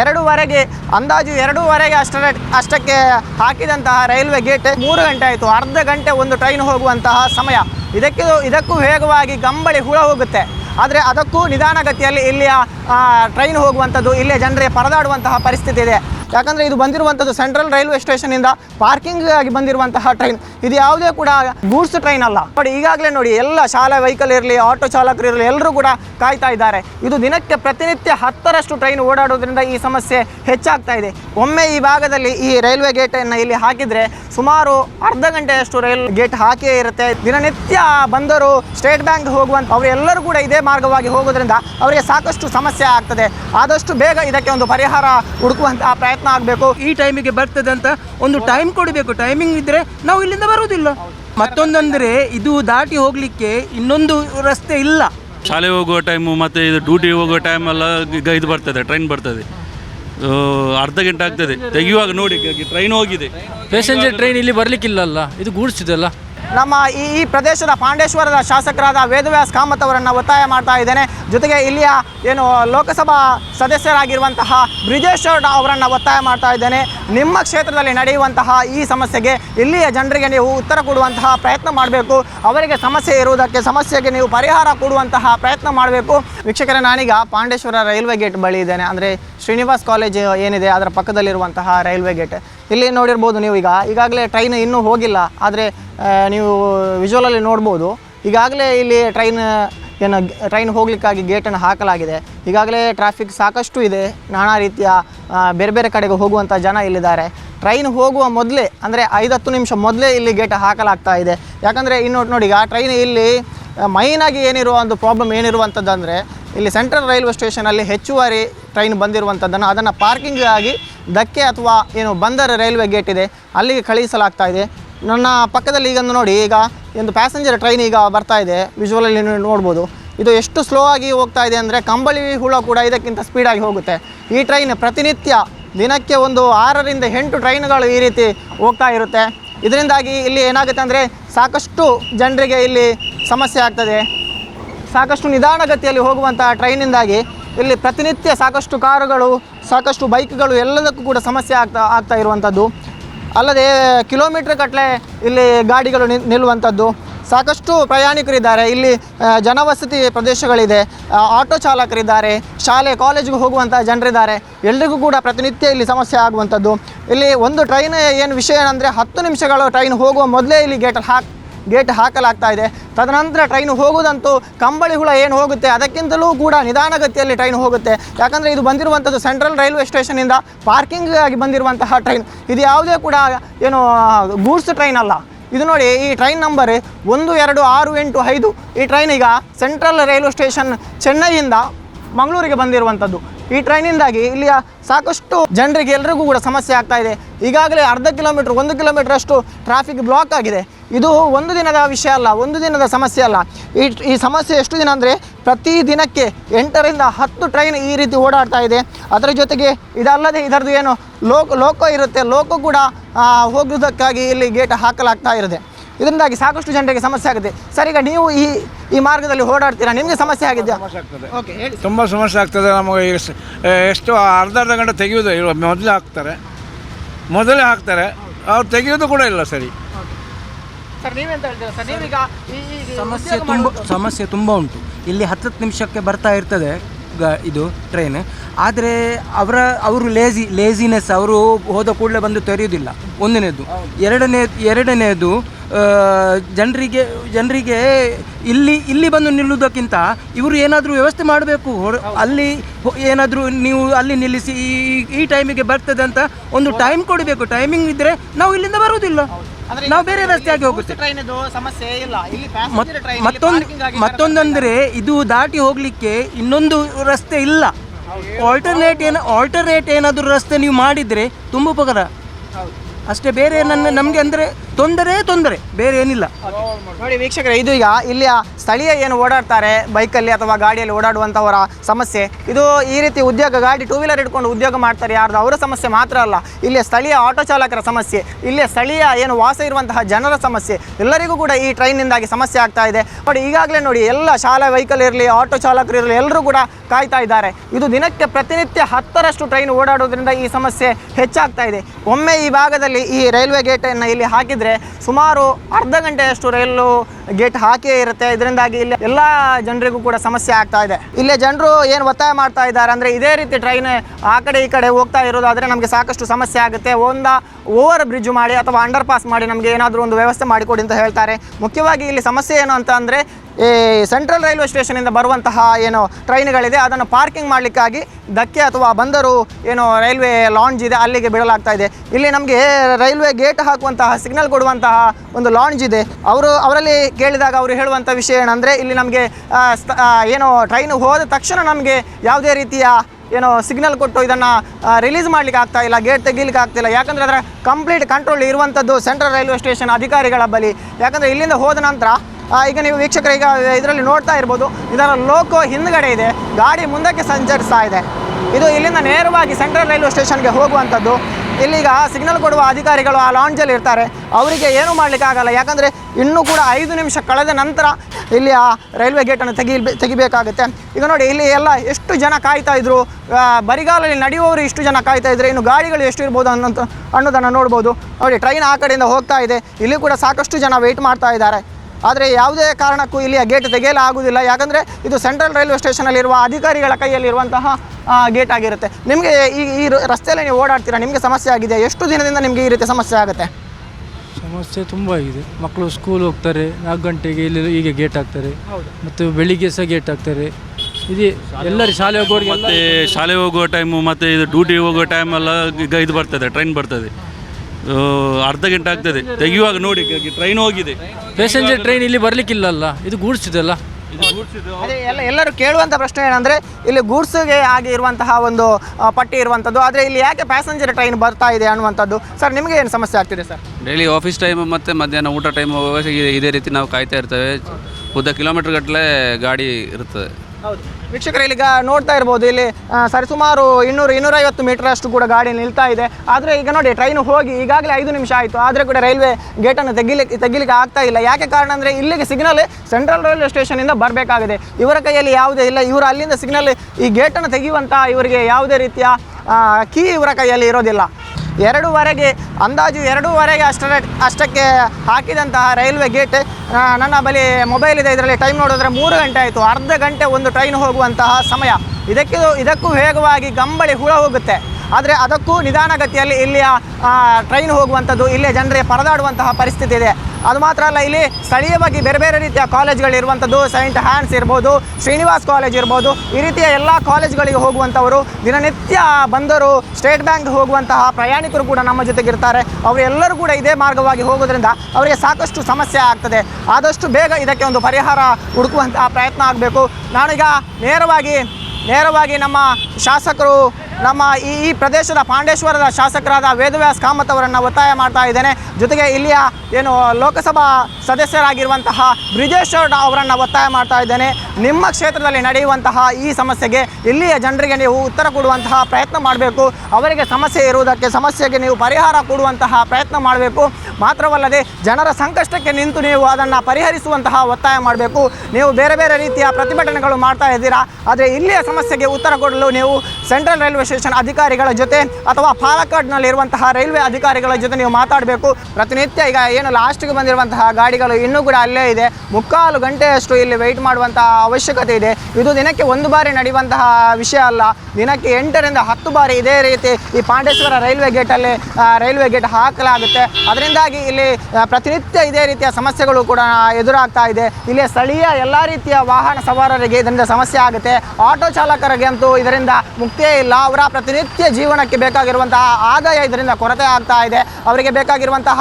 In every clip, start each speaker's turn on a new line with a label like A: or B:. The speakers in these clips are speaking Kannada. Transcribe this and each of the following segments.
A: ಎರಡೂವರೆಗೆ, ಅಂದಾಜು ಎರಡೂವರೆಗೆ ಅಷ್ಟರ ಅಷ್ಟಕ್ಕೆ ಹಾಕಿದಂತಹ ರೈಲ್ವೆ ಗೇಟ್ ಮೂರು ಗಂಟೆ ಆಯಿತು. ಅರ್ಧ ಗಂಟೆ ಒಂದು ಟ್ರೈನ್ ಹೋಗುವಂತಹ ಸಮಯ. ಇದಕ್ಕೆ ಇದಕ್ಕೂ ವೇಗವಾಗಿ ಗಂಬಳಿ ಹುಳ ಹೋಗುತ್ತೆ. ಆದರೆ ಅದಕ್ಕೂ ನಿಧಾನಗತಿಯಲ್ಲಿ ಇಲ್ಲಿಯ ಟ್ರೈನ್ ಹೋಗುವಂಥದ್ದು, ಇಲ್ಲಿಯ ಜನರಿಗೆ ಪರದಾಡುವಂತಹ ಪರಿಸ್ಥಿತಿ ಇದೆ. ಯಾಕಂದರೆ ಇದು ಬಂದಿರುವಂಥದ್ದು ಸೆಂಟ್ರಲ್ ರೈಲ್ವೆ ಸ್ಟೇಷನಿಂದ ಪಾರ್ಕಿಂಗ್ ಆಗಿ ಬಂದಿರುವಂತಹ ಟ್ರೈನ್ ಇದು ಯಾವುದೇ ಕೂಡ ಗೂಡ್ಸ್ ಟ್ರೈನ್ ಅಲ್ಲ. ಬಟ್ ಈಗಾಗಲೇ ನೋಡಿ, ಎಲ್ಲ ಶಾಲಾ ವೆಹಿಕಲ್ ಇರಲಿ ಆಟೋ ಚಾಲಕರು ಇರಲಿ, ಎಲ್ಲರೂ ಕೂಡ ಕಾಯ್ತಾ ಇದ್ದಾರೆ. ಇದು ದಿನಕ್ಕೆ ಪ್ರತಿನಿತ್ಯ ಹತ್ತರಷ್ಟು ಟ್ರೈನ್ ಓಡಾಡೋದ್ರಿಂದ ಈ ಸಮಸ್ಯೆ ಹೆಚ್ಚಾಗ್ತಾ ಇದೆ. ಒಮ್ಮೆ ಈ ಭಾಗದಲ್ಲಿ ಈ ರೈಲ್ವೆ ಗೇಟನ್ನು ಇಲ್ಲಿ ಹಾಕಿದರೆ ಸುಮಾರು ಅರ್ಧ ಗಂಟೆಯಷ್ಟು ರೈಲ್ ಗೇಟ್ ಹಾಕೇ ಇರುತ್ತೆ. ದಿನನಿತ್ಯ ಬಂದರು ಸ್ಟೇಟ್ ಬ್ಯಾಂಕ್ ಹೋಗುವಂಥ ಅವರೆಲ್ಲರೂ ಕೂಡ ಇದೇ ಮಾರ್ಗವಾಗಿ ಹೋಗೋದ್ರಿಂದ ಅವರಿಗೆ ಸಾಕಷ್ಟು ಸಮಸ್ಯೆ ಆಗ್ತದೆ. ಆದಷ್ಟು ಬೇಗ ಇದಕ್ಕೆ ಒಂದು ಪರಿಹಾರ ಹುಡುಕುವಂತಹ ಪ್ರಯತ್ನ ಆಗಬೇಕು
B: ಈ ಟೈಮಿಗೆ ಬರ್ತದೆ ಅಂತ ಒಂದು ಟೈಮ್ ಕೊಡಬೇಕು. ಟೈಮಿಂಗ್ ಇದ್ರೆ ನಾವು ಇಲ್ಲಿಂದ ಬರುವುದಿಲ್ಲ. ಮತ್ತೊಂದಂದ್ರೆ ಇದು ದಾಟಿ ಹೋಗ್ಲಿಕ್ಕೆ ಇನ್ನೊಂದು ರಸ್ತೆ ಇಲ್ಲ.
C: ಶಾಲೆ ಹೋಗುವ ಟೈಮು ಮತ್ತು ಇದು ಡ್ಯೂಟಿ ಹೋಗುವ ಟೈಮ್ ಎಲ್ಲ ಈಗ ಇದು ಬರ್ತದೆ ಟ್ರೈನ್ ಬರ್ತದೆ. ಅರ್ಧ ಗಂಟೆ ಆಗ್ತದೆ. ತೆಗೆಯುವಾಗ ನೋಡಿ ಟ್ರೈನ್ ಹೋಗಿದೆ.
D: ಪ್ಯಾಸೆಂಜರ್ ಟ್ರೈನ್ ಇಲ್ಲಿ ಬರ್ಲಿಕ್ಕಿಲ್ಲಲ್ಲ ಇದು ಗೂಡ್ಸ್ ಇದೆಲ್ಲ
A: ನಮ್ಮ ಈ ಈ ಪ್ರದೇಶದ ಪಾಂಡೇಶ್ವರದ ಶಾಸಕರಾದ ವೇದವ್ಯಾಸ್ ಕಾಮತ್ ಅವರನ್ನು ಒತ್ತಾಯ ಮಾಡ್ತಾ ಇದ್ದೇನೆ. ಜೊತೆಗೆ ಇಲ್ಲಿಯ ಏನು ಲೋಕಸಭಾ ಸದಸ್ಯರಾಗಿರುವಂತಹ ಬ್ರಿಜೇಶ್ ಅವರನ್ನು ಒತ್ತಾಯ ಮಾಡ್ತಾ ಇದ್ದೇನೆ. ನಿಮ್ಮ ಕ್ಷೇತ್ರದಲ್ಲಿ ನಡೆಯುವಂತಹ ಈ ಸಮಸ್ಯೆಗೆ ಇಲ್ಲಿಯ ಜನರಿಗೆ ನೀವು ಉತ್ತರ ಕೊಡುವಂತಹ ಪ್ರಯತ್ನ ಮಾಡಬೇಕು. ಅವರಿಗೆ ಸಮಸ್ಯೆ ಇರುವುದಕ್ಕೆ ಸಮಸ್ಯೆಗೆ ನೀವು ಪರಿಹಾರ ಕೊಡುವಂತಹ ಪ್ರಯತ್ನ ಮಾಡಬೇಕು. ವೀಕ್ಷಕರೇ, ನಾನೀಗ ಪಾಂಡೇಶ್ವರ ರೈಲ್ವೆ ಗೇಟ್ ಬಳಿ ಇದ್ದೇನೆ. ಅಂದರೆ ಶ್ರೀನಿವಾಸ್ ಕಾಲೇಜ್ ಏನಿದೆ ಅದರ ಪಕ್ಕದಲ್ಲಿರುವಂತಹ ರೈಲ್ವೆ ಗೇಟ್. ಇಲ್ಲಿ ನೋಡಿರ್ಬೋದು ನೀವು ಈಗ. ಈಗಾಗಲೇ ಟ್ರೈನ್ ಇನ್ನೂ ಹೋಗಿಲ್ಲ. ಆದರೆ ಆ, ನೀವು ವಿಜುವಲಲ್ಲಿ ನೋಡ್ಬೋದು. ಈಗಾಗಲೇ ಇಲ್ಲಿ ಟ್ರೈನ್ ಏನು ಟ್ರೈನ್ ಹೋಗ್ಲಿಕ್ಕಾಗಿ ಗೇಟನ್ನು ಹಾಕಲಾಗಿದೆ. ಈಗಾಗಲೇ ಟ್ರಾಫಿಕ್ ಸಾಕಷ್ಟು ಇದೆ. ನಾನಾ ರೀತಿಯ ಬೇರೆ ಬೇರೆ ಕಡೆಗೆ ಹೋಗುವಂಥ ಜನ ಇಲ್ಲಿದ್ದಾರೆ. ಟ್ರೈನ್ ಹೋಗುವ ಮೊದಲೇ ಅಂದರೆ ಐದತ್ತು ನಿಮಿಷ ಮೊದಲೇ ಇಲ್ಲಿ ಗೇಟ್ ಹಾಕಲಾಗ್ತಾ ಇದೆ. ಯಾಕಂದರೆ ಇನ್ನು ನೋಡಿ ಈಗ ಟ್ರೈನ್ ಇಲ್ಲಿ ಮೈನಾಗಿ ಏನಿರುವ ಒಂದು ಪ್ರಾಬ್ಲಮ್ ಏನಿರುವಂಥದ್ದು ಅಂದರೆ ಇಲ್ಲಿ ಸೆಂಟ್ರಲ್ ರೈಲ್ವೆ ಸ್ಟೇಷನಲ್ಲಿ ಹೆಚ್ಚುವರಿ ಟ್ರೈನ್ ಬಂದಿರುವಂಥದ್ದನ್ನು ಅದನ್ನು ಪಾರ್ಕಿಂಗ್ ಆಗಿ ಧಕ್ಕೆ ಅಥವಾ ಏನು ಬಂದರ್ ರೈಲ್ವೆ ಗೇಟ್ ಇದೆ, ಅಲ್ಲಿಗೆ ಕಳುಹಿಸಲಾಗ್ತಾ ಇದೆ. ನನ್ನ ಪಕ್ಕದಲ್ಲಿ ಈಗ ನೋಡಿ, ಈಗ ಒಂದು ಪ್ಯಾಸೆಂಜರ್ ಟ್ರೈನ್ ಈಗ ಬರ್ತಾ ಇದೆ ವಿಜುವಲಲ್ಲಿ ನೋಡ್ಬೋದು. ಇದು ಎಷ್ಟು ಸ್ಲೋ ಆಗಿ ಹೋಗ್ತಾ ಇದೆ ಅಂದರೆ ಕಂಬಳಿ ಹುಳ ಕೂಡ ಇದಕ್ಕಿಂತ ಸ್ಪೀಡಾಗಿ ಹೋಗುತ್ತೆ. ಈ ಟ್ರೈನ್ ಪ್ರತಿನಿತ್ಯ ದಿನಕ್ಕೆ ಒಂದು ಆರರಿಂದ ಎಂಟು ಟ್ರೈನ್ಗಳು ಈ ರೀತಿ ಹೋಗ್ತಾ ಇರುತ್ತೆ. ಇದರಿಂದಾಗಿ ಇಲ್ಲಿ ಏನಾಗುತ್ತೆ ಅಂದರೆ ಸಾಕಷ್ಟು ಜನರಿಗೆ ಇಲ್ಲಿ ಸಮಸ್ಯೆ ಆಗ್ತದೆ. ಸಾಕಷ್ಟು ನಿಧಾನಗತಿಯಲ್ಲಿ ಹೋಗುವಂತಹ ಟ್ರೈನಿಂದಾಗಿ ಇಲ್ಲಿ ಪ್ರತಿನಿತ್ಯ ಸಾಕಷ್ಟು ಕಾರುಗಳು, ಸಾಕಷ್ಟು ಬೈಕ್ಗಳು ಎಲ್ಲದಕ್ಕೂ ಕೂಡ ಸಮಸ್ಯೆ ಆಗ್ತಾ ಆಗ್ತಾ ಇರುವಂಥದ್ದು. ಅಲ್ಲದೆ ಕಿಲೋಮೀಟ್ರ್ ಕಟ್ಟಲೆ ಇಲ್ಲಿ ಗಾಡಿಗಳು ನಿಲ್- ನಿಲ್ಲುವಂಥದ್ದು. ಸಾಕಷ್ಟು ಪ್ರಯಾಣಿಕರಿದ್ದಾರೆ. ಇಲ್ಲಿ ಜನವಸತಿ ಪ್ರದೇಶಗಳಿದೆ. ಆಟೋ ಚಾಲಕರಿದ್ದಾರೆ. ಶಾಲೆ, ಕಾಲೇಜಿಗೆ ಹೋಗುವಂಥ ಜನರಿದ್ದಾರೆ. ಎಲ್ರಿಗೂ ಕೂಡ ಪ್ರತಿನಿತ್ಯ ಇಲ್ಲಿ ಸಮಸ್ಯೆ ಆಗುವಂಥದ್ದು. ಇಲ್ಲಿ ಒಂದು ಟ್ರೈನ್ ಏನು ವಿಷಯ ಏನಂದರೆ ಹತ್ತು ನಿಮಿಷಗಳು ಟ್ರೈನ್ ಹೋಗುವ ಮೊದಲೇ ಇಲ್ಲಿ ಗೇಟಲ್ಲಿ ಹಾಕಿ ಗೇಟ್ ಹಾಕಲಾಗ್ತಾ ಇದೆ. ತದನಂತರ ಟ್ರೈನ್ ಹೋಗುವುದಂತೂ ಕಂಬಳಿ ಹುಳ ಏನು ಹೋಗುತ್ತೆ ಅದಕ್ಕಿಂತಲೂ ಕೂಡ ನಿಧಾನಗತಿಯಲ್ಲಿ ಟ್ರೈನ್ ಹೋಗುತ್ತೆ. ಯಾಕಂದರೆ ಇದು ಬಂದಿರುವಂಥದ್ದು ಸೆಂಟ್ರಲ್ ರೈಲ್ವೆ ಸ್ಟೇಷನಿಂದ ಪಾರ್ಕಿಂಗ್ ಆಗಿ ಬಂದಿರುವಂತಹ ಟ್ರೈನ್. ಇದು ಯಾವುದೇ ಕೂಡ ಏನು ಗೂಡ್ಸ್ ಟ್ರೈನ್ ಅಲ್ಲ. ಇದು ನೋಡಿ ಈ ಟ್ರೈನ್ ನಂಬರ್ ಒಂದು, ಎರಡು, ಆರು, ಎಂಟು, ಐದು. ಈ ಟ್ರೈನ್ ಈಗ ಸೆಂಟ್ರಲ್ ರೈಲ್ವೆ ಸ್ಟೇಷನ್ ಚೆನ್ನೈಯಿಂದ ಮಂಗಳೂರಿಗೆ ಬಂದಿರುವಂಥದ್ದು. ಈ ಟ್ರೈನಿಂದಾಗಿ ಇಲ್ಲಿಯ ಸಾಕಷ್ಟು ಜನರಿಗೆ ಎಲ್ರಿಗೂ ಕೂಡ ಸಮಸ್ಯೆ ಆಗ್ತಾ ಇದೆ. ಈಗಾಗಲೇ ಅರ್ಧ ಕಿಲೋಮೀಟ್ರ್, ಒಂದು ಕಿಲೋಮೀಟ್ರಷ್ಟು ಟ್ರಾಫಿಕ್ ಬ್ಲಾಕ್ ಆಗಿದೆ. ಇದು ಒಂದು ದಿನದ ವಿಷಯ ಅಲ್ಲ ಒಂದು ದಿನದ ಸಮಸ್ಯೆ ಅಲ್ಲ. ಈ ಈ ಸಮಸ್ಯೆ ಎಷ್ಟು ದಿನ ಅಂದರೆ ಪ್ರತಿ ದಿನಕ್ಕೆ ಎಂಟರಿಂದ ಹತ್ತು ಟ್ರೈನ್ ಈ ರೀತಿ ಓಡಾಡ್ತಾ ಇದೆ. ಅದರ ಜೊತೆಗೆ ಇದಲ್ಲದೆ ಇದರದ್ದು ಏನು ಲೋಕ ಲೋಕೋ ಇರುತ್ತೆ ಲೋಕೋ ಕೂಡ ಹೋಗುವುದಕ್ಕಾಗಿ ಇಲ್ಲಿ ಗೇಟ್ ಹಾಕಲಾಗ್ತಾ ಇರುತ್ತೆ. ಇದರಿಂದಾಗಿ ಸಾಕಷ್ಟು ಜನರಿಗೆ ಸಮಸ್ಯೆ ಆಗುತ್ತೆ. ಸರ್ ಈಗ ನೀವು ಈ ಈ ಮಾರ್ಗದಲ್ಲಿ ಓಡಾಡ್ತೀರಾ? ನಿಮಗೆ ಸಮಸ್ಯೆ ಆಗಿದೆಯಾ? ಓಕೆ ಹೇಳಿ.
E: ತುಂಬ ಸಮಸ್ಯೆ ಆಗ್ತದೆ ನಮಗೆ. ಎಷ್ಟು ಅರ್ಧ ಅರ್ಧ ಗಂಟೆ ತೆಗೆಯೋದು ಮೊದಲೇ ಹಾಕ್ತಾರೆ. ಮೊದಲೇ ಹಾಕ್ತಾರೆ. ಅವ್ರು ತೆಗೆಯೋದು ಕೂಡ ಇಲ್ಲ ಸರಿ.
A: ಸರ್ ನೀವೆಂತ ಹೇಳ್ತೀರಾ ಸರ್? ನೀವೀಗ ಈ ಈ
B: ಸಮಸ್ಯೆ
A: ಉದ್ಯೋಗ
B: ತುಂಬ
A: ಮಾಡುವ-
B: ಸಮಸ್ಯೆ ತುಂಬ ಉಂಟು. ಇಲ್ಲಿ ಹತ್ತು ನಿಮಿಷಕ್ಕೆ ಬರ್ತಾ ಇರ್ತದೆ ಗ ಇದು ಟ್ರೈನ್ ಆದರೆ ಅವರ ಅವರು ಲೇಜಿ ಲೇಜಿನೆಸ್ ಅವರು ಹೋದ ಕೂಡಲೇ ಬಂದು ತೆರೆಯುವುದಿಲ್ಲ. ಒಂದನೇದು. ಎರಡನೇ ಎರಡನೇದು ಜನರಿಗೆ ಜನರಿಗೆ ಇಲ್ಲಿ ಇಲ್ಲಿ ಬಂದು ನಿಲ್ಲುವುದಕ್ಕಿಂತ ಇವರು ಏನಾದರೂ ವ್ಯವಸ್ಥೆ ಮಾಡಬೇಕು. ಅಲ್ಲಿ ಏನಾದರೂ ನೀವು ಅಲ್ಲಿ ನಿಲ್ಲಿಸಿ ಈ ಈ ಟೈಮಿಗೆ ಬರ್ತದೆ ಅಂತ ಒಂದು ಟೈಮ್ ಕೊಡಬೇಕು. ಟೈಮಿಂಗ್ ಇದ್ದರೆ ನಾವು ಇಲ್ಲಿಂದ ಬರುವುದಿಲ್ಲ. ನಾವು ಬೇರೆ
A: ರಸ್ತೆ
B: ರಸ್ತೆಯಾಗಿ
A: train,
B: ಮತ್ತೊಂದು ಮತ್ತೊಂದಂದ್ರೆ ಇದು ದಾಟಿ ಹೋಗ್ಲಿಕ್ಕೆ ಇನ್ನೊಂದು ರಸ್ತೆ ಇಲ್ಲ. ಆಲ್ಟರ್ನೇಟ್ ಏನ ಆಲ್ಟರ್ನೇಟ್ ಏನಾದರೂ ರಸ್ತೆ ನೀವು ಮಾಡಿದ್ರೆ ತುಂಬ ಉಪಕಾರ. ಅಷ್ಟೇ ಬೇರೆ ನನ್ನ ನಮಗೆ ಅಂದರೆ ತೊಂದರೆ ತೊಂದರೆ. ಬೇರೆ ಏನಿಲ್ಲ.
A: ನೋಡಿ ವೀಕ್ಷಕರೇ, ಇದು ಈಗ ಇಲ್ಲಿಯ ಸ್ಥಳೀಯ ಏನು ಓಡಾಡ್ತಾರೆ? ಬೈಕಲ್ಲಿ ಅಥವಾ ಗಾಡಿಯಲ್ಲಿ ಓಡಾಡುವಂಥವರ ಸಮಸ್ಯೆ. ಇದು ಈ ರೀತಿ ಉದ್ಯೋಗ, ಗಾಡಿ ಟೂ ವೀಲರ್ ಇಟ್ಕೊಂಡು ಉದ್ಯೋಗ ಮಾಡ್ತಾರೆ ಯಾರ್ದು? ಅವರ ಸಮಸ್ಯೆ ಮಾತ್ರ ಅಲ್ಲ. ಇಲ್ಲಿಯ ಸ್ಥಳೀಯ ಆಟೋ ಚಾಲಕರ ಸಮಸ್ಯೆ, ಇಲ್ಲಿಯ ಸ್ಥಳೀಯ ಏನು ವಾಸ ಇರುವಂತಹ ಜನರ ಸಮಸ್ಯೆ, ಎಲ್ಲರಿಗೂ ಕೂಡ ಈ ಟ್ರೈನ್ನಿಂದಾಗಿ ಸಮಸ್ಯೆ ಆಗ್ತಾ ಇದೆ. ಬಟ್ ಈಗಾಗಲೇ ನೋಡಿ, ಎಲ್ಲ ಶಾಲಾ ವೆಹಿಕಲ್ ಇರಲಿ, ಆಟೋ ಚಾಲಕರು ಇರಲಿ, ಎಲ್ಲರೂ ಕೂಡ ಕಾಯ್ತಾ ಇದ್ದಾರೆ. ಇದು ದಿನಕ್ಕೆ ಪ್ರತಿನಿತ್ಯ ಹತ್ತರಷ್ಟು ಟ್ರೈನ್ ಓಡಾಡೋದ್ರಿಂದ ಈ ಸಮಸ್ಯೆ ಹೆಚ್ಚಾಗ್ತಾ ಇದೆ. ಒಮ್ಮೆ ಈ ಭಾಗದಲ್ಲಿ ಈ ರೈಲ್ವೆ ಗೇಟನ್ನು ಇಲ್ಲಿ ಹಾಕಿದರೆ ಸುಮಾರು ಅರ್ಧ ಗಂಟೆಯಷ್ಟು ರೈಲು ಗೇಟ್ ಹಾಕಿಯೇ ಇರುತ್ತೆ. ಇದರಿಂದಾಗಿ ಇಲ್ಲಿ ಎಲ್ಲ ಜನರಿಗೂ ಕೂಡ ಸಮಸ್ಯೆ ಆಗ್ತಾ ಇದೆ. ಇಲ್ಲಿ ಜನರು ಏನು ಒತ್ತಾಯ ಮಾಡ್ತಾ ಇದ್ದಾರೆ ಅಂದರೆ ಇದೇ ರೀತಿ ಟ್ರೈನ್ ಆ ಕಡೆ ಈ ಕಡೆ ಹೋಗ್ತಾ ಇರೋದಾದರೆ ನಮಗೆ ಸಾಕಷ್ಟು ಸಮಸ್ಯೆ ಆಗುತ್ತೆ. ಒಂದ ಓವರ್ ಬ್ರಿಡ್ಜ್ ಮಾಡಿ ಅಥವಾ ಅಂಡರ್ ಪಾಸ್ ಮಾಡಿ ನಮಗೆ ಏನಾದರೂ ಒಂದು ವ್ಯವಸ್ಥೆ ಮಾಡಿಕೊಡಿ ಅಂತ ಹೇಳ್ತಾರೆ. ಮುಖ್ಯವಾಗಿ ಇಲ್ಲಿ ಸಮಸ್ಯೆ ಏನು ಅಂತ ಅಂದರೆ ಈ ಸೆಂಟ್ರಲ್ ರೈಲ್ವೆ ಸ್ಟೇಷನಿಂದ ಬರುವಂತಹ ಏನು ಟ್ರೈನ್ಗಳಿದೆ, ಅದನ್ನು ಪಾರ್ಕಿಂಗ್ ಮಾಡಲಿಕ್ಕಾಗಿ ಧಕ್ಕೆ ಅಥವಾ ಬಂದರು ಏನು ರೈಲ್ವೆ ಲಾಂಜ್ ಇದೆ, ಅಲ್ಲಿಗೆ ಬಿಡಲಾಗ್ತಾ ಇದೆ. ಇಲ್ಲಿ ನಮಗೆ ರೈಲ್ವೆ ಗೇಟ್ ಹಾಕುವಂತಹ, ಸಿಗ್ನಲ್ ಕೊಡುವಂತಹ ಒಂದು ಲಾಂಜ್ ಇದೆ. ಅವರು, ಅವರಲ್ಲಿ ಕೇಳಿದಾಗ ಅವರು ಹೇಳುವಂಥ ವಿಷಯ ಏನಂದರೆ, ಇಲ್ಲಿ ನಮಗೆ ಏನು ಟ್ರೈನ್ ಹೋದ ತಕ್ಷಣ ನಮಗೆ ಯಾವುದೇ ರೀತಿಯ ಏನೋ ಸಿಗ್ನಲ್ ಕೊಟ್ಟು ಇದನ್ನು ರಿಲೀಸ್ ಮಾಡಲಿಕ್ಕೆ ಆಗ್ತಾ ಇಲ್ಲ, ಗೇಟ್ ತೆಗೀಲಿಕ್ಕೆ ಆಗ್ತಿಲ್ಲ ಯಾಕಂದರೆ ಅದರ ಕಂಪ್ಲೀಟ್ ಕಂಟ್ರೋಲ್ ಇರುವಂಥದ್ದು ಸೆಂಟ್ರಲ್ ರೈಲ್ವೆ ಸ್ಟೇಷನ್ ಅಧಿಕಾರಿಗಳ ಬಳಿ. ಯಾಕಂದರೆ ಇಲ್ಲಿಂದ ಹೋದ ನಂತರ ಈಗ ನೀವು ವೀಕ್ಷಕರು, ಈಗ ಇದರಲ್ಲಿ ನೋಡ್ತಾ ಇರ್ಬೋದು, ಇದರ ಲೋಕೋ ಹಿಂದ್ಗಡೆ ಇದೆ, ಗಾಡಿ ಮುಂದಕ್ಕೆ ಸಂಚರಿಸ್ತಾ ಇದೆ. ಇದು ಇಲ್ಲಿಂದ ನೇರವಾಗಿ ಸೆಂಟ್ರಲ್ ರೈಲ್ವೆ ಸ್ಟೇಷನ್ಗೆ ಹೋಗುವಂಥದ್ದು. ಇಲ್ಲಿಗ ಸಿಗ್ನಲ್ ಕೊಡುವ ಅಧಿಕಾರಿಗಳು ಆ ಲಾಂಜಲ್ಲಿ ಇರ್ತಾರೆ. ಅವರಿಗೆ ಏನು ಮಾಡಲಿಕ್ಕೆ ಆಗಲ್ಲ, ಯಾಕಂದರೆ ಇನ್ನೂ ಕೂಡ ಐದು ನಿಮಿಷ ಕಳೆದ ನಂತರ ಇಲ್ಲಿ ಆ ರೈಲ್ವೆ ಗೇಟನ್ನು ತೆಗಿ, ತೆಗಿಬೇಕಾಗುತ್ತೆ. ಈಗ ನೋಡಿ, ಇಲ್ಲಿ ಎಲ್ಲ ಎಷ್ಟು ಜನ ಕಾಯ್ತಾ ಇದ್ರು ಬರಿಗಾಲಲ್ಲಿ ನಡೆಯುವವರು ಇಷ್ಟು ಜನ ಕಾಯ್ತಾ ಇದ್ರೆ ಇನ್ನು ಗಾಡಿಗಳು ಎಷ್ಟು ಇರ್ಬೋದು ಅನ್ನೋಂಥ, ಅನ್ನೋದನ್ನು ನೋಡ್ಬೋದು. ನೋಡಿ ಟ್ರೈನ್ ಆ ಕಡೆಯಿಂದ ಹೋಗ್ತಾ ಇದೆ. ಇಲ್ಲಿ ಕೂಡ ಸಾಕಷ್ಟು ಜನ ವೆಯ್ಟ್ ಮಾಡ್ತಾ ಇದ್ದಾರೆ. ಆದರೆ ಯಾವುದೇ ಕಾರಣಕ್ಕೂ ಇಲ್ಲಿಯ ಗೇಟ್ ತೆಗೆಯಲು ಆಗುವುದಿಲ್ಲ. ಯಾಕಂದರೆ ಇದು ಸೆಂಟ್ರಲ್ ರೈಲ್ವೆ ಸ್ಟೇಷನಲ್ಲಿರುವ ಅಧಿಕಾರಿಗಳ ಕೈಯಲ್ಲಿರುವಂತಹ ಗೇಟ್ ಆಗಿರುತ್ತೆ. ನಿಮಗೆ ಈ ಈ ರಸ್ತೆಯಲ್ಲಿ ನೀವು ಓಡಾಡ್ತೀರಾ? ನಿಮಗೆ ಸಮಸ್ಯೆ ಆಗಿದೆ ಎಷ್ಟು ದಿನದಿಂದ ನಿಮಗೆ ಈ ರೀತಿ ಸಮಸ್ಯೆ ಆಗುತ್ತೆ?
D: ಸಮಸ್ಯೆ ತುಂಬ ಇದೆ ಮಕ್ಕಳು ಸ್ಕೂಲ್ ಹೋಗ್ತಾರೆ ನಾಲ್ಕು ಗಂಟೆಗೆ ಇಲ್ಲಿ ಹೀಗೆ ಗೇಟ್ ಹಾಕ್ತಾರೆ. ಮತ್ತು ಬೆಳಿಗ್ಗೆ ಸಹ ಗೇಟ್ ಹಾಕ್ತಾರೆ. ಇದು ಎಲ್ಲರೂ ಶಾಲೆ ಹೋಗೋರಿಗೆ
C: ಮತ್ತೆ ಶಾಲೆ ಹೋಗೋ ಟೈಮು ಮತ್ತು ಇದು ಡ್ಯೂಟಿ ಹೋಗೋ ಟೈಮೆಲ್ಲ ಈಗ ಇದು ಬರ್ತದೆ ಟ್ರೈನ್ ಬರ್ತದೆ. ಅರ್ಧ ಗಂಟೆ ಆಗ್ತದೆ. ತೆಗೆಯುವಾಗ ನೋಡಿ ಟ್ರೈನ್ ಹೋಗಿದೆ.
D: ಪ್ಯಾಸೆಂಜರ್ ಟ್ರೈನ್ ಇಲ್ಲಿ ಬರಲಿಕ್ಕಿಲ್ಲಲ್ಲ? ಇದು ಗೂಡ್ಸ್ ಇದೆಲ್ಲ
A: ಅದೇ ಎಲ್ಲ ಎಲ್ಲರೂ ಕೇಳುವಂಥ ಪ್ರಶ್ನೆ ಏನಂದರೆ ಇಲ್ಲಿ ಗೂಡ್ಸ್ಗೆ ಆಗಿ ಇರುವಂತಹ ಒಂದು ಆ, ಪಟ್ಟಿ ಇರುವಂಥದ್ದು ಆದರೆ ಇಲ್ಲಿ ಯಾಕೆ ಪ್ಯಾಸೆಂಜರ್ ಟ್ರೈನ್ ಬರ್ತಾ ಇದೆ ಅನ್ನುವಂಥದ್ದು? ಸರ್ ನಿಮಗೆ ಏನು ಸಮಸ್ಯೆ ಆಗ್ತಿದೆ ಸರ್?
F: ಡೈಲಿ ಆಫೀಸ್ ಟೈಮ್ ಮತ್ತು ಮಧ್ಯಾಹ್ನ ಊಟ ಟೈಮ್ ಹೋಗುವಾಗ ಇದೇ- ಇದೇ ರೀತಿ ನಾವು ಕಾಯ್ತಾ ಇರ್ತೇವೆ. ಉದ್ದ ಕಿಲೋಮೀಟರ್ ಗಟ್ಟಲೆ ಗಾಡಿ ಇರ್ತದೆ
A: ಹೌದು. ವೀಕ್ಷಕರು, ಇಲ್ಲಿಗ ನೋಡ್ತಾ ಇರ್ಬೋದು, ಇಲ್ಲಿ ಸರಿಸುಮಾರು ಇನ್ನೂರು, ಇನ್ನೂರೈವತ್ತು ಮೀಟರ್ ಅಷ್ಟು ಕೂಡ ಗಾಡಿ ನಿಲ್ತಾ ಇದೆ. ಆದರೆ ಈಗ ನೋಡಿ ಟ್ರೈನ್ ಹೋಗಿ ಈಗಾಗಲೇ ಐದು ನಿಮಿಷ ಆಯಿತು. ಆದರೆ ಕೂಡ ರೈಲ್ವೆ ಗೇಟನ್ನು ತೆಗಿಲಿಕ್ಕೆ ತೆಗಿಲಿಕ್ಕೆ ಆಗ್ತಾ ಇಲ್ಲ. ಯಾಕೆ ಕಾರಣ ಅಂದರೆ ಇಲ್ಲಿಗೆ ಸಿಗ್ನಲ್ ಸೆಂಟ್ರಲ್ ರೈಲ್ವೆ ಸ್ಟೇಷನಿಂದ ಬರಬೇಕಾಗಿದೆ. ಇವರ ಕೈಯಲ್ಲಿ ಯಾವುದೇ ಇಲ್ಲ. ಇವರು ಅಲ್ಲಿಂದ ಸಿಗ್ನಲ್ ಈ ಗೇಟನ್ನು ತೆಗೆಯುವಂಥ ಇವರಿಗೆ ಯಾವುದೇ ರೀತಿಯ ಕೀ ಇವರ ಕೈಯಲ್ಲಿ ಇರೋದಿಲ್ಲ. ಎರಡೂವರೆಗೆ, ಅಂದಾಜು ಎರಡೂವರೆಗೆ ಅಷ್ಟರ, ಅಷ್ಟಕ್ಕೆ ಹಾಕಿದಂತಹ ರೈಲ್ವೆ ಗೇಟ್ ನನ್ನ ಬಳಿ ಮೊಬೈಲ್ ಇದೆ, ಇದರಲ್ಲಿ ಟೈಮ್ ನೋಡಿದ್ರೆ ಮೂರು ಗಂಟೆ ಆಯಿತು. ಅರ್ಧ ಗಂಟೆ ಒಂದು ಟ್ರೈನ್ ಹೋಗುವಂತಹ ಸಮಯ. ಇದಕ್ಕೆ, ಇದಕ್ಕೂ ವೇಗವಾಗಿ ಗಂಬಳಿ ಹುಳ ಹೋಗುತ್ತೆ. ಆದರೆ ಅದಕ್ಕೂ ನಿಧಾನಗತಿಯಲ್ಲಿ ಇಲ್ಲಿಯ ಟ್ರೈನ್ ಹೋಗುವಂಥದ್ದು, ಇಲ್ಲಿಯ ಜನರಿಗೆ ಪರದಾಡುವಂತಹ ಪರಿಸ್ಥಿತಿ ಇದೆ. ಅದು ಮಾತ್ರ ಅಲ್ಲ, ಇಲ್ಲಿ ಸ್ಥಳೀಯವಾಗಿ ಬೇರೆ ಬೇರೆ ರೀತಿಯ ಕಾಲೇಜ್ಗಳು ಇರುವಂಥದ್ದು ಸೈಂಟ್ ಹ್ಯಾನ್ಸ್ ಇರ್ಬೋದು, ಶ್ರೀನಿವಾಸ್ ಕಾಲೇಜ್ ಇರ್ಬೋದು, ಈ ರೀತಿಯ ಎಲ್ಲ ಕಾಲೇಜ್ಗಳಿಗೆ ಹೋಗುವಂಥವರು ದಿನನಿತ್ಯ ಬಂದರು ಸ್ಟೇಟ್ ಬ್ಯಾಂಕ್ ಹೋಗುವಂತಹ ಪ್ರಯಾಣಿಕರು ಕೂಡ ನಮ್ಮ ಜೊತೆಗಿರ್ತಾರೆ ಅವರೆಲ್ಲರೂ ಕೂಡ ಇದೇ ಮಾರ್ಗವಾಗಿ ಹೋಗೋದ್ರಿಂದ ಅವರಿಗೆ ಸಾಕಷ್ಟು ಸಮಸ್ಯೆ ಆಗ್ತದೆ. ಆದಷ್ಟು ಬೇಗ ಇದಕ್ಕೆ ಒಂದು ಪರಿಹಾರ ಹುಡುಕುವಂತಹ ಪ್ರಯತ್ನ ಆಗಬೇಕು. ನಾನೀಗ ನೇರವಾಗಿ ನೇರವಾಗಿ ನಮ್ಮ ಶಾಸಕರು ನಮ್ಮ ಈ ಈ ಪ್ರದೇಶದ ಪಾಂಡೇಶ್ವರದ ಶಾಸಕರಾದ ವೇದವ್ಯಾಸ್ ಕಾಮತ್ ಅವರನ್ನು ಒತ್ತಾಯ ಮಾಡ್ತಾ ಇದ್ದೇನೆ. ಜೊತೆಗೆ ಇಲ್ಲಿಯ ಏನು ಲೋಕಸಭಾ ಸದಸ್ಯರಾಗಿರುವಂತಹ ಬ್ರಿಜೇಶ್ ಅವರನ್ನು ಒತ್ತಾಯ ಮಾಡ್ತಾ ಇದ್ದೇನೆ. ನಿಮ್ಮ ಕ್ಷೇತ್ರದಲ್ಲಿ ನಡೆಯುವಂತಹ ಈ ಸಮಸ್ಯೆಗೆ ಇಲ್ಲಿಯ ಜನರಿಗೆ ನೀವು ಉತ್ತರ ಕೊಡುವಂತಹ ಪ್ರಯತ್ನ ಮಾಡಬೇಕು. ಅವರಿಗೆ ಸಮಸ್ಯೆ ಇರುವುದಕ್ಕೆ ಸಮಸ್ಯೆಗೆ ನೀವು ಪರಿಹಾರ ಕೊಡುವಂತಹ ಪ್ರಯತ್ನ ಮಾಡಬೇಕು. ಮಾತ್ರವಲ್ಲದೆ ಜನರ ಸಂಕಷ್ಟಕ್ಕೆ ನಿಂತು ನೀವು ಅದನ್ನು ಪರಿಹರಿಸುವಂತಹ ಒತ್ತಾಯ ಮಾಡಬೇಕು. ನೀವು ಬೇರೆ ಬೇರೆ ರೀತಿಯ ಪ್ರತಿಭಟನೆಗಳು ಮಾಡ್ತಾ ಇದ್ದೀರಾ. ಆದರೆ ಇಲ್ಲಿಯ ಸಮಸ್ಯೆಗೆ ಉತ್ತರ ಕೊಡಲು ನೀವು ಸೆಂಟ್ರಲ್ ರೈಲ್ವೆ ಸ್ಟೇಷನ್ ಅಧಿಕಾರಿಗಳ ಜೊತೆ ಅಥವಾ ಪಾಲಕ್ಕಾಡ್ನಲ್ಲಿರುವಂತಹ ರೈಲ್ವೆ ಅಧಿಕಾರಿಗಳ ಜೊತೆ ನೀವು ಮಾತಾಡಬೇಕು. ಪ್ರತಿನಿತ್ಯ ಈಗ ಏನು ಲಾಸ್ಟ್ಗೆ ಬಂದಿರುವಂತಹ ಗಾಡಿಗಳು ಇನ್ನೂ ಕೂಡ ಅಲ್ಲೇ ಇದೆ. ಮುಕ್ಕಾಲು ಗಂಟೆಯಷ್ಟು ಇಲ್ಲಿ ವೆಯ್ಟ್ ಮಾಡುವಂತಹ ಅವಶ್ಯಕತೆ ಇದೆ. ಇದು ದಿನಕ್ಕೆ ಒಂದು ಬಾರಿ ನಡೆಯುವಂತಹ ವಿಷಯ ಅಲ್ಲ. ದಿನಕ್ಕೆ ಎಂಟರಿಂದ ಹತ್ತು ಬಾರಿ ಇದೇ ರೀತಿ ಈ ಪಾಂಡೇಶ್ವರ ರೈಲ್ವೆ ಗೇಟಲ್ಲಿ ರೈಲ್ವೆ ಗೇಟ್ ಹಾಕಲಾಗುತ್ತೆ. ಅದರಿಂದಾಗಿ ಇಲ್ಲಿ ಪ್ರತಿನಿತ್ಯ ಇದೇ ರೀತಿಯ ಸಮಸ್ಯೆಗಳು ಕೂಡ ಎದುರಾಗ್ತಾ ಇದೆ. ಇಲ್ಲಿ ಸ್ಥಳೀಯ ಎಲ್ಲ ರೀತಿಯ ವಾಹನ ಸವಾರರಿಗೆ ಇದರಿಂದ ಸಮಸ್ಯೆ ಆಗುತ್ತೆ. ಆಟೋ ಚಾಲಕರಿಗೆ ಅಂತೂ ಇದರಿಂದ ಮುಕ್ತಿಯೇ ಇಲ್ಲ. ಅವರ ಪ್ರತಿನಿತ್ಯ ಜೀವನಕ್ಕೆ ಬೇಕಾಗಿರುವಂತಹ ಆದಾಯ ಇದರಿಂದ ಕೊರತೆ ಆಗ್ತಾ ಇದೆ. ಅವರಿಗೆ ಬೇಕಾಗಿರುವಂತಹ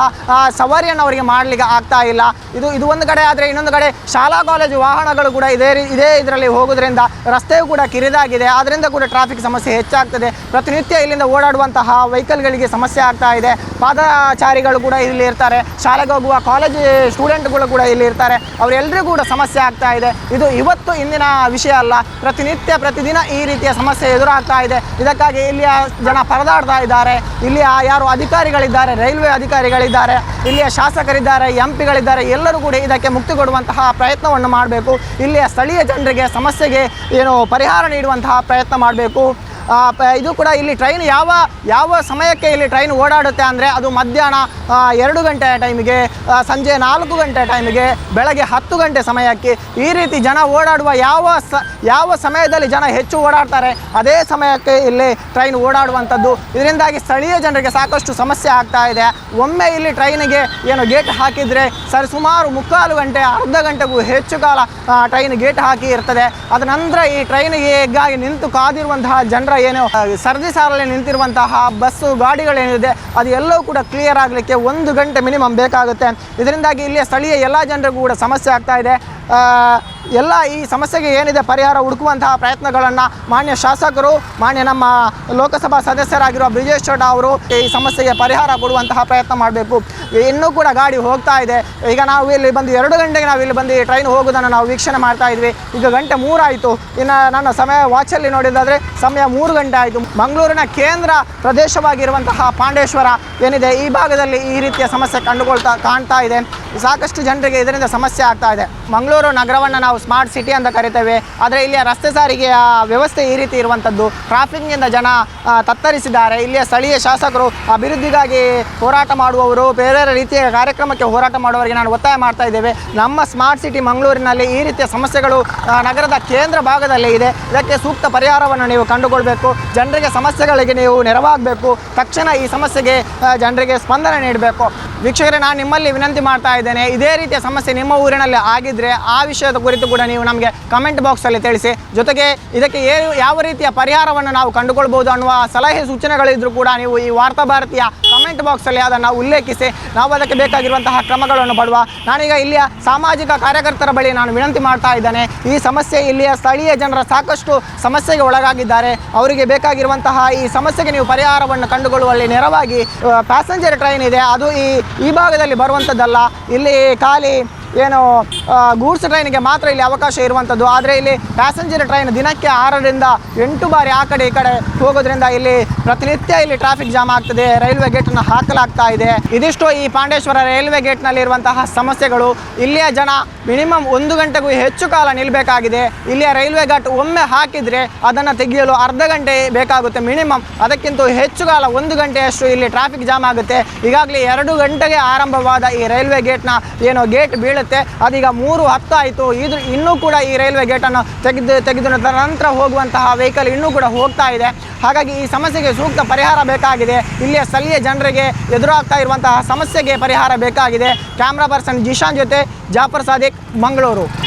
A: ಸವಾರಿಯನ್ನು ಅವರಿಗೆ ಮಾಡಲಿಕ್ಕೆ ಆಗ್ತಾ ಇಲ್ಲ. ಇದು ಇದು ಒಂದು ಕಡೆ ಆದರೆ ಇನ್ನೊಂದು ಕಡೆ ಶಾಲಾ, ಕಾಲೇಜು ವಾಹನಗಳು ಕೂಡ ಇದೇ ಇದೇ ಇದರಲ್ಲಿ ಹೋಗೋದ್ರಿಂದ ರಸ್ತೆಯು ಕೂಡ ಕಿರಿದಾಗಿದೆ. ಅದರಿಂದ ಕೂಡ ಟ್ರಾಫಿಕ್ ಸಮಸ್ಯೆ ಹೆಚ್ಚಾಗ್ತದೆ. ಪ್ರತಿನಿತ್ಯ ಇಲ್ಲಿಂದ ಓಡಾಡುವಂತಹ ವೆಹಿಕಲ್ಗಳಿಗೆ ಸಮಸ್ಯೆ ಆಗ್ತಾ ಇದೆ. ಪಾದಚಾರಿಗಳು ಕೂಡ ಇಲ್ಲಿ ಇರ್ತಾರೆ. ಶಾಲೆಗೆ ಹೋಗುವ ಕಾಲೇಜು ಸ್ಟೂಡೆಂಟ್ಗಳು ಕೂಡ ಇಲ್ಲಿ ಇರ್ತಾರೆ. ಅವರೆಲ್ಲರಿಗೂ ಕೂಡ ಸಮಸ್ಯೆ ಆಗ್ತಾ ಇದೆ. ಇದು ಇವತ್ತು ಇಂದಿನ ವಿಷಯ ಅಲ್ಲ. ಪ್ರತಿನಿತ್ಯ, ಪ್ರತಿದಿನ ಈ ರೀತಿಯ ಸಮಸ್ಯೆ ಎದುರಾಗ್ತಾ ಇದೆ. ಇದಕ್ಕಾಗಿ ಇಲ್ಲಿಯ ಜನ ಪರದಾಡ್ತಾ ಇದ್ದಾರೆ. ಇಲ್ಲಿಯ ಯಾರು ಅಧಿಕಾರಿಗಳಿದ್ದಾರೆ, ರೈಲ್ವೆ ಅಧಿಕಾರಿಗಳಿದ್ದಾರೆ, ಇಲ್ಲಿಯ ಶಾಸಕರಿದ್ದಾರೆ ಎಂ ಪಿಗಳಿದ್ದಾರೆ ಎಲ್ಲರೂ ಕೂಡ ಇದಕ್ಕೆ ಮುಕ್ತಿ ಕೊಡುವಂತಹ ಪ್ರಯತ್ನವನ್ನು ಮಾಡಬೇಕು. ಇಲ್ಲಿಯ ಸ್ಥಳೀಯ ಜನರಿಗೆ ಸಮಸ್ಯೆಗೆ ಏನು ಪರಿಹಾರ ನೀಡುವಂತಹ ಪ್ರಯತ್ನ ಮಾಡಬೇಕು. ಇದು ಕೂಡ ಇಲ್ಲಿ ಟ್ರೈನ್ ಯಾವ ಯಾವ ಸಮಯಕ್ಕೆ ಇಲ್ಲಿ ಟ್ರೈನ್ ಓಡಾಡುತ್ತೆ ಅಂದರೆ ಅದು ಮಧ್ಯಾಹ್ನ ಎರಡು ಗಂಟೆಯ ಟೈಮಿಗೆ ಸಂಜೆ ನಾಲ್ಕು ಗಂಟೆ ಟೈಮಿಗೆ ಬೆಳಗ್ಗೆ ಹತ್ತು ಗಂಟೆ ಸಮಯಕ್ಕೆ ಈ ರೀತಿ ಜನ ಓಡಾಡುವ ಯಾವ ಸ, ಯಾವ ಸಮಯದಲ್ಲಿ ಜನ ಹೆಚ್ಚು ಓಡಾಡ್ತಾರೆ, ಅದೇ ಸಮಯಕ್ಕೆ ಇಲ್ಲಿ ಟ್ರೈನ್ ಓಡಾಡುವಂಥದ್ದು. ಇದರಿಂದಾಗಿ ಸ್ಥಳೀಯ ಜನರಿಗೆ ಸಾಕಷ್ಟು ಸಮಸ್ಯೆ ಆಗ್ತಾ ಇದೆ. ಒಮ್ಮೆ ಇಲ್ಲಿ ಟ್ರೈನಿಗೆ ಏನು ಗೇಟ್ ಹಾಕಿದರೆ ಸರಿ ಸುಮಾರು ಮುಕ್ಕಾಲು ಗಂಟೆ, ಅರ್ಧ ಗಂಟೆಗೂ ಹೆಚ್ಚು ಕಾಲ ಟ್ರೈನ್ ಗೇಟ್ ಹಾಕಿ ಇರ್ತದೆ. ಅದ ನಂತರ ಈ ಟ್ರೈನಿಗೆಗಾಗಿ ನಿಂತು ಕಾದಿರುವಂತಹ ಜನರ ಏನು ಸರದಿ ಸಾಲಲ್ಲಿ ನಿಂತಿರುವಂತಹ ಬಸ್ಸು, ಗಾಡಿಗಳೇನಿದೆ, ಅದು ಎಲ್ಲವೂ ಕೂಡ ಕ್ಲಿಯರ್ ಆಗಲಿಕ್ಕೆ ಒಂದು ಗಂಟೆ ಮಿನಿಮಮ್ ಬೇಕಾಗುತ್ತೆ. ಇದರಿಂದಾಗಿ ಇಲ್ಲಿಯ ಸ್ಥಳೀಯ ಎಲ್ಲ ಜನರಿಗೂ ಕೂಡ ಸಮಸ್ಯೆ ಆಗ್ತಾ ಇದೆ. ಎಲ್ಲ ಈ ಸಮಸ್ಯೆಗೆ ಏನಿದೆ ಪರಿಹಾರ ಹುಡುಕುವಂತಹ ಪ್ರಯತ್ನಗಳನ್ನು ಮಾನ್ಯ ಶಾಸಕರು, ಮಾನ್ಯ ನಮ್ಮ ಲೋಕಸಭಾ ಸದಸ್ಯರಾಗಿರುವ ಬ್ರಿಜೇಶ್ ಚೋಟ ಅವರು ಈ ಸಮಸ್ಯೆಗೆ ಪರಿಹಾರ ಕೊಡುವಂತಹ ಪ್ರಯತ್ನ ಮಾಡಬೇಕು. ಇನ್ನೂ ಕೂಡ ಗಾಡಿ ಹೋಗ್ತಾ ಇದೆ. ಈಗ ನಾವು ಇಲ್ಲಿ ಬಂದು ಎರಡು ಗಂಟೆಗೆ ನಾವು ಇಲ್ಲಿ ಬಂದು ಟ್ರೈನ್ ಹೋಗೋದನ್ನು ನಾವು ವೀಕ್ಷಣೆ ಮಾಡ್ತಾ ಇದ್ವಿ. ಈಗ ಗಂಟೆ ಮೂರಾಯಿತು ಇನ್ನು ನನ್ನ ಸಮಯ ವಾಚಲ್ಲಿ ನೋಡಿದಾದರೆ ಸಮಯ ಮೂರು ಗಂಟೆ ಆಯಿತು. ಮಂಗಳೂರಿನ ಕೇಂದ್ರ ಪ್ರದೇಶವಾಗಿರುವಂತಹ ಪಾಂಡೇಶ್ವರ ಏನಿದೆ, ಈ ಭಾಗದಲ್ಲಿ ಈ ರೀತಿಯ ಸಮಸ್ಯೆ ಕಂಡುಕೊಳ್ತಾ ಕಾಣ್ತಾ ಇದೆ. ಸಾಕಷ್ಟು ಜನರಿಗೆ ಇದರಿಂದ ಸಮಸ್ಯೆ ಆಗ್ತಾ ಇದೆ. ಮಂಗಳೂರು ನಗರವನ್ನು ನಾವು ಸ್ಮಾರ್ಟ್ ಸಿಟಿ ಅಂತ ಕರಿತೇವೆ. ಆದರೆ ಇಲ್ಲಿಯ ರಸ್ತೆ ಸಾರಿಗೆಯ ವ್ಯವಸ್ಥೆ ಈ ರೀತಿ ಇರುವಂಥದ್ದು ಟ್ರಾಫಿಕ್ನಿಂದ ಜನ ತತ್ತರಿಸಿದ್ದಾರೆ. ಇಲ್ಲಿಯ ಸ್ಥಳೀಯ ಶಾಸಕರು ಅಭಿವೃದ್ಧಿಗಾಗಿ ಹೋರಾಟ ಮಾಡುವವರು, ಬೇರೆ ಬೇರೆ ರೀತಿಯ ಕಾರ್ಯಕ್ರಮಕ್ಕೆ ಹೋರಾಟ ಮಾಡುವವರಿಗೆ ನಾನು ಒತ್ತಾಯ ಮಾಡ್ತಾ ಇದ್ದೇವೆ. ನಮ್ಮ ಸ್ಮಾರ್ಟ್ ಸಿಟಿ ಮಂಗಳೂರಿನಲ್ಲಿ ಈ ರೀತಿಯ ಸಮಸ್ಯೆಗಳು ನಗರದ ಕೇಂದ್ರ ಭಾಗದಲ್ಲಿ ಇದೆ. ಇದಕ್ಕೆ ಸೂಕ್ತ ಪರಿಹಾರವನ್ನು ನೀವು ಕಂಡುಕೊಳ್ಬೇಕು. ಜನರಿಗೆ ಸಮಸ್ಯೆಗಳಿಗೆ ನೀವು ನೆರವಾಗಬೇಕು. ತಕ್ಷಣ ಈ ಸಮಸ್ಯೆಗೆ ಜನರಿಗೆ ಸ್ಪಂದನೆ ನೀಡಬೇಕು. ವೀಕ್ಷಕರೇ, ನಾನು ನಿಮ್ಮಲ್ಲಿ ವಿನಂತಿ ಮಾಡ್ತಾ ಇದೇ ರೀತಿಯ ಸಮಸ್ಯೆ ನಿಮ್ಮ ಊರಿನಲ್ಲಿ ಆಗಿದ್ರೆ ಆ ವಿಷಯದ ಕುರಿತು ಕೂಡ ನೀವು ನಮಗೆ ಕಮೆಂಟ್ ಬಾಕ್ಸಲ್ಲಿ ತಿಳಿಸಿ. ಜೊತೆಗೆ ಇದಕ್ಕೆ ಯಾವ ರೀತಿಯ ಪರಿಹಾರವನ್ನು ನಾವು ಕಂಡುಕೊಳ್ಬೋದು ಅನ್ನುವ ಸಲಹೆ ಸೂಚನೆಗಳಿದ್ರೂ ಕೂಡ ನೀವು ಈ ವಾರ್ತಾ ಭಾರತೀಯ ಕಮೆಂಟ್ ಬಾಕ್ಸಲ್ಲಿ ಅದನ್ನು ಉಲ್ಲೇಖಿಸಿ. ನಾವು ಅದಕ್ಕೆ ಬೇಕಾಗಿರುವಂತಹ ಕ್ರಮಗಳನ್ನು ಪಡುವ. ನಾನೀಗ ಇಲ್ಲಿಯ ಸಾಮಾಜಿಕ ಕಾರ್ಯಕರ್ತರ ಬಳಿ ನಾನು ವಿನಂತಿ ಮಾಡ್ತಾ ಇದ್ದೇನೆ. ಈ ಸಮಸ್ಯೆ ಇಲ್ಲಿಯ ಸ್ಥಳೀಯ ಜನರ ಸಾಕಷ್ಟು ಸಮಸ್ಯೆಗೆ ಒಳಗಾಗಿದ್ದಾರೆ. ಅವರಿಗೆ ಬೇಕಾಗಿರುವಂತಹ ಈ ಸಮಸ್ಯೆಗೆ ನೀವು ಪರಿಹಾರವನ್ನು ಕಂಡುಕೊಳ್ಳುವಲ್ಲಿ ನೆರವಾಗಿ ಪ್ಯಾಸೆಂಜರ್ ಟ್ರೈನ್ ಇದೆ. ಅದು ಈ ಈ ಭಾಗದಲ್ಲಿ ಬರುವಂಥದ್ದಲ್ಲ. ಇಲ್ಲಿ ಖಾಲಿ ಏನು ಗೂಡ್ಸ್ ಟ್ರೈನಿಗೆ ಮಾತ್ರ ಇಲ್ಲಿ ಅವಕಾಶ ಇರುವಂಥದ್ದು. ಆದರೆ ಇಲ್ಲಿ ಪ್ಯಾಸೆಂಜರ್ ಟ್ರೈನ್ ದಿನಕ್ಕೆ ಆರರಿಂದ ಎಂಟು ಬಾರಿ ಆ ಕಡೆ ಈ ಕಡೆ ಹೋಗೋದ್ರಿಂದ ಇಲ್ಲಿ ಪ್ರತಿನಿತ್ಯ ಇಲ್ಲಿ ಟ್ರಾಫಿಕ್ ಜಾಮ್ ಆಗ್ತದೆ. ರೈಲ್ವೆ ಗೇಟನ್ನು ಹಾಕಲಾಗ್ತಾ ಇದೆ. ಇದಿಷ್ಟು ಈ ಪಾಂಡೇಶ್ವರ ರೈಲ್ವೆ ಗೇಟ್ನಲ್ಲಿರುವಂತಹ ಸಮಸ್ಯೆಗಳು. ಇಲ್ಲಿಯ ಜನ ಮಿನಿಮಮ್ ಒಂದು ಗಂಟೆಗೂ ಹೆಚ್ಚು ಕಾಲ ನಿಲ್ಲಬೇಕಾಗಿದೆ ಇಲ್ಲಿಯ ರೈಲ್ವೆ ಘಾಟ್ ಒಮ್ಮೆ ಹಾಕಿದರೆ ಅದನ್ನು ತೆಗೆಯಲು ಅರ್ಧ ಗಂಟೆ ಬೇಕಾಗುತ್ತೆ ಮಿನಿಮಮ್. ಅದಕ್ಕಿಂತ ಹೆಚ್ಚು ಕಾಲ ಒಂದು ಗಂಟೆಯಷ್ಟು ಇಲ್ಲಿ ಟ್ರಾಫಿಕ್ ಜಾಮ್ ಆಗುತ್ತೆ. ಈಗಾಗಲೇ ಎರಡು ಗಂಟೆಗೆ ಆರಂಭವಾದ ಈ ರೈಲ್ವೆ ಗೇಟ್ನ ಏನೋ ಗೇಟ್ ಬೀಳುತ್ತೆ. ಅದೀಗ ಮೂರು ಹತ್ತು ಆಯಿತು ಇದು ಇನ್ನೂ ಕೂಡ ಈ ರೈಲ್ವೆ ಗೇಟನ್ನು ತೆಗೆದು ತೆಗೆದು ನಂತರ ಹೋಗುವಂತಹ ವೆಹಿಕಲ್ ಇನ್ನೂ ಕೂಡ ಹೋಗ್ತಾ ಇದೆ. ಹಾಗಾಗಿ ಈ ಸಮಸ್ಯೆಗೆ ಸೂಕ್ತ ಪರಿಹಾರ ಬೇಕಾಗಿದೆ. ಇಲ್ಲಿಯ ಸ್ಥಳೀಯ ಜನರಿಗೆ ಎದುರಾಗ್ತಾ ಇರುವಂತಹ ಸಮಸ್ಯೆಗೆ ಪರಿಹಾರ ಬೇಕಾಗಿದೆ. ಕ್ಯಾಮ್ರಾ ಪರ್ಸನ್ ಜಿಶಾನ್ ಜೊತೆ ಜಾಫರ್ ಸಾದಿಕ್. ಮಂಗಳೂರು.